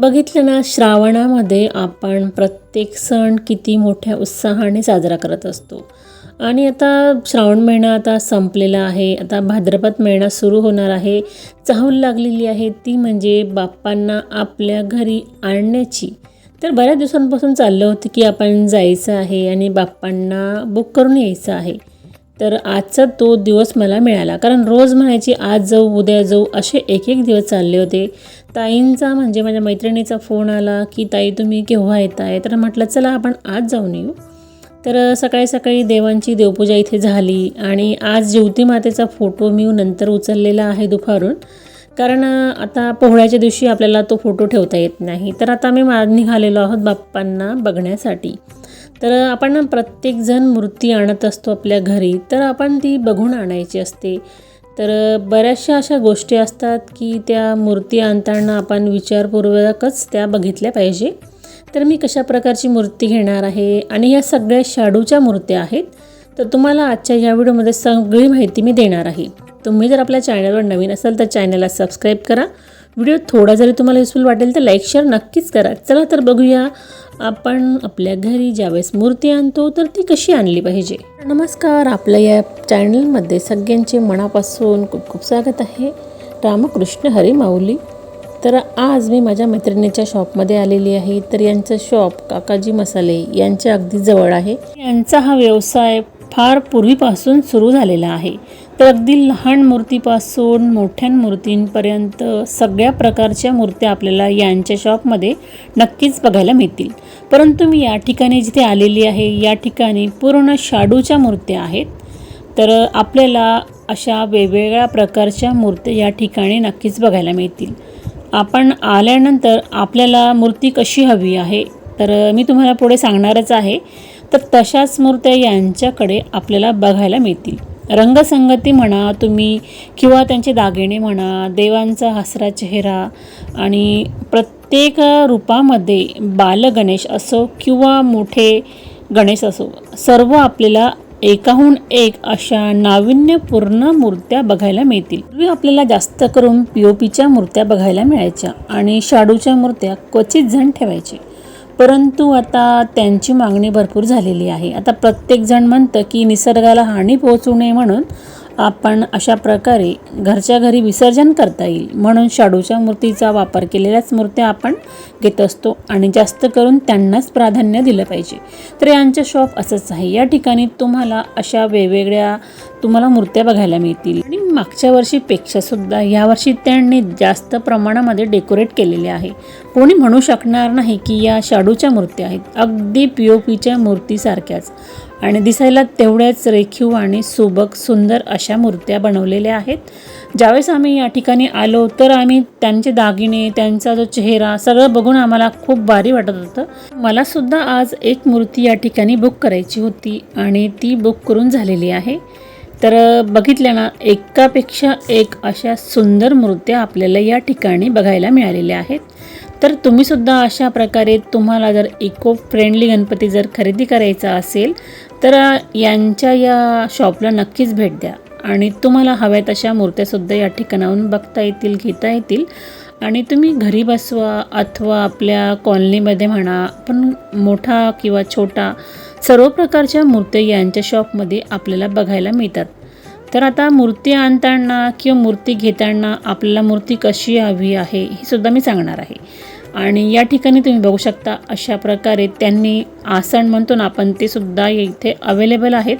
बघितलं ना श्रावणामध्ये आपण प्रत्येक सण किती मोठ्या उत्साहाने साजरा करत असतो. आणि आता श्रावण महिना आता संपलेला आहे आता भाद्रपद महिना सुरू होणार आहे. चाहूल लागलेली आहे ती म्हणजे बाप्पांना आपल्या घरी आणण्याची. तर बऱ्याच दिवसांपासून चाललं होतं की आपण जायचं आहे आणि बाप्पांना बुक करून यायचं आहे. तर आजचा तो दिवस मला मिळाला. कारण रोज म्हणायची आज जाऊ उद्या जाऊ असे एक एक दिवस चालले होते. ताईंचा म्हणजे माझ्या मैत्रिणीचा फोन आला की ताई तुम्ही केव्हा येत आहे तर म्हटलं चला आपण आज जाऊन येऊ. तर सकाळी सकाळी देवांची देवपूजा इथे झाली आणि आज ज्योती मातेचा फोटो मी नंतर उचललेला आहे दुपारून. कारण आता पोहळ्याच्या दिवशी आपल्याला तो फोटो ठेवता येत नाही. तर आता मी निघालेलो आहोत बाप्पांना बघण्यासाठी. तर आपण प्रत्येकजण मूर्ती आणत असतो आपल्या घरी तर आपण ती बघून आणायची असते. तर बऱ्याचशा अशा गोष्टी असतात की त्या मूर्ती आणताना आपण विचारपूर्वकच त्या बघितल्या पाहिजे. तर मी कशा प्रकारची मूर्ती घेणार आहे आणि या सगळ्या शाडूच्या मूर्त्या आहेत तर तुम्हाला आजच्या या व्हिडिओमध्ये सगळी माहिती मी देणार आहे. तुम्ही जर आपल्या चॅनलवर नवीन असाल तर चॅनलला सबस्क्राईब करा. व्हिडिओ थोडा जरी तुम्हाला युजफुल वाटेल तर लाईक शेअर नक्कीच करा. चला तर बघूया आपण आपल्या घरी ज्यावेळेस मूर्ती आणतो तर ती कशी आणली पाहिजे? नमस्कार आपल्या या चॅनलमध्ये सगळ्यांचे मनापासून खूप खूप स्वागत आहे. रामकृष्ण हरी माऊली. तर आज मी माझ्या मैत्रिणीच्या शॉपमध्ये आलेली आहे. तर यांचं शॉप काकाजी मसाले यांच्या अगदी जवळ आहे. यांचा हा व्यवसाय फार पूर्वीपासून सुरू झालेला आहे. तर अगदी लहान मूर्तीपासून मोठ्या मूर्तींपर्यंत सगळ्या प्रकारच्या मूर्त्या आपल्याला यांच्या शॉपमध्ये नक्कीच बघायला मिळतील. परंतु मी या ठिकाणी जिथे आलेली आहे या ठिकाणी पूर्ण शाडूच्या मूर्त्या आहेत. तर आपल्याला अशा वेगवेगळ्या प्रकारच्या मूर्त्या या ठिकाणी नक्कीच बघायला मिळतील. आपण आल्यानंतर आपल्याला मूर्ती कशी हवी आहे तर मी तुम्हाला पुढे सांगणारच आहे. तर तशाच मूर्त्या यांच्याकडे आपल्याला बघायला मिळतील. रंगसंगती म्हणा तुम्ही किंवा त्यांचे दागिने म्हणा देवांचा हसरा चेहरा आणि प्रत्येक रूपामध्ये बालगणेश असो किंवा मोठे गणेश असो सर्व आपल्याला एकाहून एक अशा नाविन्यपूर्ण मूर्त्या बघायला मिळतील. पूर्वी आपल्याला जास्त करून पी ओ पीच्या मूर्त्या बघायला मिळायच्या आणि शाडूच्या मूर्त्या क्वचित जण ठेवायचे. परंतु आता त्यांची मागणी भरपूर झालेली आहे. आता प्रत्येकजण म्हणतं की निसर्गाला हानी पोहोचू नये म्हणून आपण अशा प्रकारे घरच्या घरी विसर्जन करता येईल. म्हणून शाडूच्या मूर्तीचा वापर केलेल्याच मूर्त्या आपण घेत असतो आणि जास्त करून त्यांनाच प्राधान्य दिलं पाहिजे. तर यांचं शॉप असंच आहे. या ठिकाणी तुम्हाला अशा वेगवेगळ्या तुम्हाला मूर्त्या बघायला मिळतील. आणि मागच्या वर्षीपेक्षा सुद्धा यावर्षी त्यांनी जास्त प्रमाणामध्ये डेकोरेट केलेले आहे. कोणी म्हणू शकणार नाही की या शाडूच्या मूर्त्या आहेत. अगदी पी ओ पीच्या मूर्तीसारख्याच. आणि दिसायला तेवढ्याच रेखीव आणि सुबक सुंदर अशा मूर्त्या बनवलेल्या आहेत. ज्यावेळेस आम्ही या ठिकाणी आलो तर आम्ही त्यांचे दागिने त्यांचा जो चेहरा सगळं बघून आम्हाला खूप भारी वाटत होतं. मलासुद्धा आज एक मूर्ती या ठिकाणी बुक करायची होती आणि ती बुक करून झालेली आहे. तर बघितल्या ना एकापेक्षा एक अशा सुंदर मूर्त्या आपल्याला या ठिकाणी बघायला मिळालेल्या आहेत. तर तुम्हीसुद्धा अशा प्रकारे तुम्हाला जर इको फ्रेंडली गणपती जर खरेदी करायचा असेल तर यांच्या या शॉपला नक्कीच भेट द्या. आणि तुम्हाला हव्या तशा मूर्त्यासुद्धा या ठिकाणाहून बघता येतील घेता येतील. आणि तुम्ही घरी बसवा अथवा आपल्या कॉलनीमध्ये म्हणा पण मोठा किंवा छोटा सर्व प्रकारच्या मूर्त्या यांच्या शॉपमध्ये आपल्याला बघायला मिळतात. तर आता मूर्ती आणताना किंवा मूर्ती घेताना आपल्याला मूर्ती कशी हवी आहे हे सुद्धा मी सांगणार आहे. आणि या ठिकाणी तुम्ही बघू शकता अशा प्रकारे त्यांनी आसन म्हणतो ना आपण ते सुद्धा इथे अवेलेबल आहेत.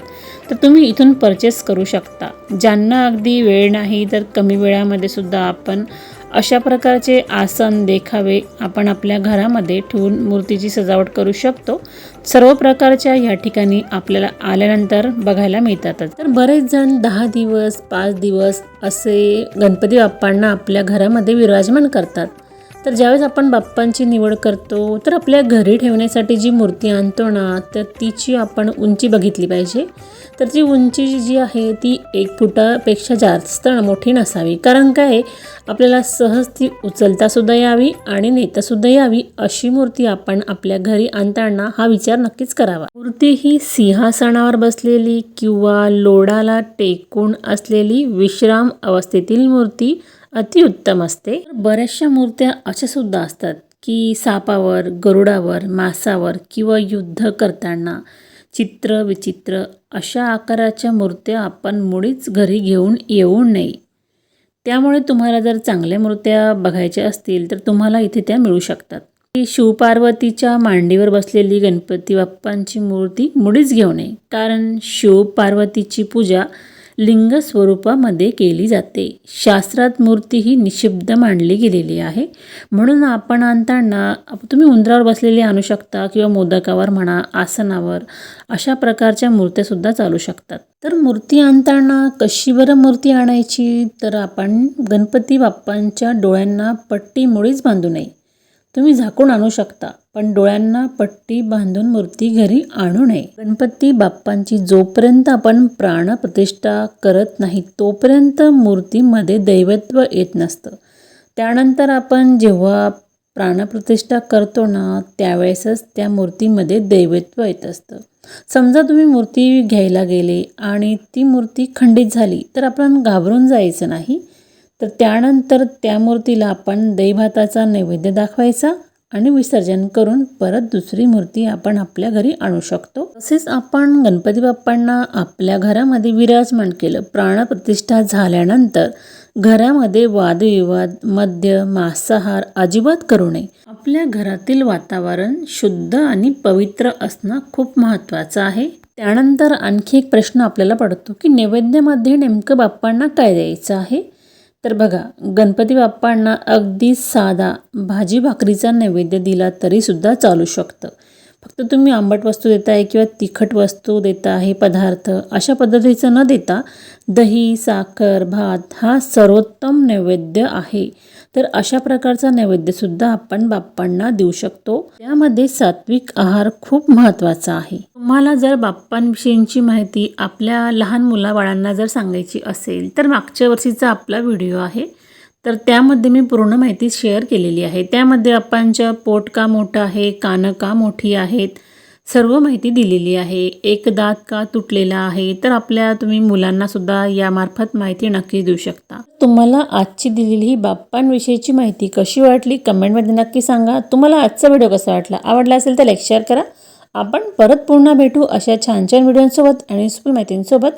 तर तुम्ही इथून परचेस करू शकता. ज्यांना अगदी वेळ नाही तर कमी वेळामध्ये सुद्धा आपण अशा प्रकारचे आसन देखावे आपण आपल्या घरामध्ये ठेवून मूर्तीची सजावट करू शकतो. सर्व प्रकारच्या या ठिकाणी आपल्याला आल्यानंतर बघायला मिळतातच. तर बरेच जण दहा दिवस पाच दिवस असे गणपती बाप्पांना आपल्या घरामध्ये विराजमान करतात. तर ज्यावेळेस आपण बाप्पांची निवड करतो तर आपल्या घरी ठेवण्यासाठी जी मूर्ती आणतो ना तर तिची आपण उंची बघितली पाहिजे. तर ती उंची जी आहे ती एक फुटापेक्षा जास्त मोठी नसावी. कारण काय? आपल्याला सहज ती उचलतासुद्धा यावी आणि नेतासुद्धा यावी अशी मूर्ती आपण आपल्या घरी आणताना हा विचार नक्कीच करावा. मूर्ती ही सिंहासनावर बसलेली किंवा लोडाला टेकून असलेली विश्राम अवस्थेतील मूर्ती अतिउत्तम असते. बऱ्याचशा मूर्त्या अशा सुद्धा असतात की सापावर गरुडावर मासावर किंवा युद्ध करताना चित्र विचित्र अशा आकाराच्या मूर्त्या आपण मुळीच घरी घेऊन येऊ नये. त्यामुळे तुम्हाला जर चांगल्या मूर्त्या बघायच्या असतील तर तुम्हाला इथे त्या मिळू शकतात. की शिवपार्वतीच्या मांडीवर बसलेली गणपती बाप्पांची मूर्ती मुळीच घेऊ नये. कारण शिवपार्वतीची पूजा लिंग स्वरूपामध्ये केली जाते. शास्त्रात मूर्ती ही निषिद्ध मांडली गेलेली आहे. म्हणून आपण आणताना तुम्ही उंदरावर बसलेली आणू शकता किंवा मोदकावर म्हणा आसनावर अशा प्रकारच्या मूर्त्यासुद्धा चालू शकतात. तर मूर्ती आणताना कशी बरं मूर्ती आणायची? तर आपण गणपती बाप्पांच्या डोळ्यांना पट्टीमुळेच बांधू नये. तुम्ही झाकून आणू शकता पण डोळ्यांना पट्टी बांधून मूर्ती घरी आणू नये. गणपती बाप्पांची जोपर्यंत आपण प्राणप्रतिष्ठा करत नाही तोपर्यंत मूर्तीमध्ये दैवत्व येत नसतं. त्यानंतर आपण जेव्हा प्राणप्रतिष्ठा करतो ना त्यावेळेसच त्या मूर्तीमध्ये दैवत्व येत असतं. समजा तुम्ही मूर्ती घ्यायला गेले आणि ती मूर्ती खंडित झाली तर आपण घाबरून जायचं नाही. तर त्यानंतर त्या मूर्तीला आपण दहीभाताचा नैवेद्य दाखवायचा आणि विसर्जन करून परत दुसरी मूर्ती आपण आपल्या घरी आणू शकतो. तसेच आपण गणपती बाप्पांना आपल्या घरामध्ये विराजमान केलं प्राणप्रतिष्ठा झाल्यानंतर घरामध्ये वादविवाद मद्य मांसाहार अजिबात करू नये. आपल्या घरातील वातावरण शुद्ध आणि पवित्र असणं खूप महत्त्वाचं आहे. त्यानंतर आणखी एक प्रश्न आपल्याला पडतो की नैवेद्यामध्ये नेमकं बाप्पांना काय द्यायचं आहे? तर बघा गणपती बाप्पांना अगदी साधा भाजी भाकरीचा नैवेद्य दिला तरीसुद्धा चालू शकतं. फक्त तुम्ही आंबट वस्तू देताय किंवा तिखट वस्तू देता आहे पदार्थ अशा पद्धतीचं न देता दही साखर भात हा सर्वोत्तम नैवेद्य आहे. तर अशा प्रकारचा नैवेद्यसुद्धा आपण बाप्पांना देऊ शकतो. त्यामध्ये सात्विक आहार खूप महत्त्वाचा आहे. तुम्हाला जर बाप्पांविषयीची माहिती आपल्या लहान मुलाबाळांना जर सांगायची असेल तर मागच्या वर्षीचा आपला व्हिडिओ आहे. तर त्यामध्ये मी पूर्ण माहिती शेअर केलेली आहे. त्यामध्ये बाप्पांच्या पोट का मोठं आहे कानं का मोठी आहेत सर्व माहिती दिलेली आहे. एक दात का तुटलेला आहे तर आपल्या तुम्ही मुलांना सुद्धा यामार्फत माहिती नक्की देऊ शकता. तुम्हाला आजची दिलेली ही बाप्पांविषयीची माहिती कशी वाटली कमेंटमध्ये नक्की सांगा. तुम्हाला आजचा व्हिडिओ कसा वाटला आवडला असेल तर लाईक शेअर करा. आपण परत पुन्हा भेटू अशा छान छान व्हिडिओंसोबत आणि युजफुल माहितींसोबत.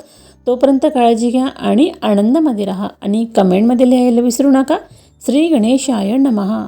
तोपर्यंत काळजी घ्या आणि आनंदामध्ये राहा आणि कमेंटमध्ये लिहायला विसरू नका. श्री गणेशाय नमहा